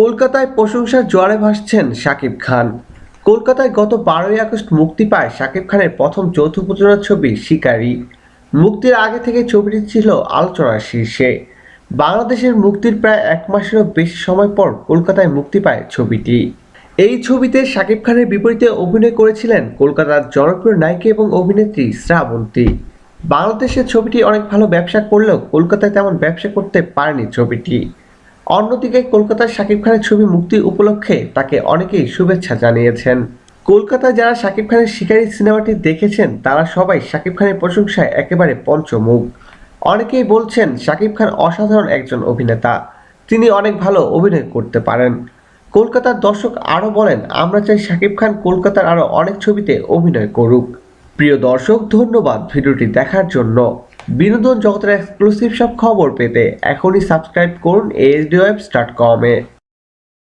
কলকাতায় প্রশংসার জোয়ারে ভাসছেন শাকিব খান। কলকাতায় গত বারোই আগস্ট মুক্তি পায় শাকিব খানের প্রথম যৌথ প্রযোজনার ছবি শিকারী। মুক্তির আগে থেকে ছবিটি ছিল আলোচনার শীর্ষে। বাংলাদেশের মুক্তির প্রায় এক মাসেরও বেশি সময় পর কলকাতায় মুক্তি পায় ছবিটি। এই ছবিতে শাকিব খানের বিপরীতে অভিনয় করেছিলেন কলকাতার জনপ্রিয় নায়িকা এবং অভিনেত্রী শ্রাবন্তী। বাংলাদেশের ছবিটি অনেক ভালো ব্যবসা করলেও কলকাতায় তেমন ব্যবসা করতে পারেনি ছবিটি। অন্যদিকে কলকাতার শাকিব খানের ছবি মুক্তি উপলক্ষে তাকে অনেকেই শুভেচ্ছা জানিয়েছেন। কলকাতায় যারা শাকিব খানের শিকারী সিনেমাটি দেখেছেন, তারা সবাই শাকিব খানের প্রশংসায় একেবারে পঞ্চমুখ। অনেকেই বলছেন শাকিব খান অসাধারণ একজন অভিনেতা। তিনি অনেক ভালো অভিনয় করতে পারেন। কলকাতার দর্শক আরও বলেন, আমরা চাই শাকিব খান কলকাতার আরও অনেক ছবিতে অভিনয় করুক। প্রিয় দর্শক, ধন্যবাদ ভিডিওটি দেখার জন্য। বিনোদন জগতের এক্সক্লুসিভ সব খবর পেতে এখনই সাবস্ক্রাইব করুন ওয়েবস ডট কমে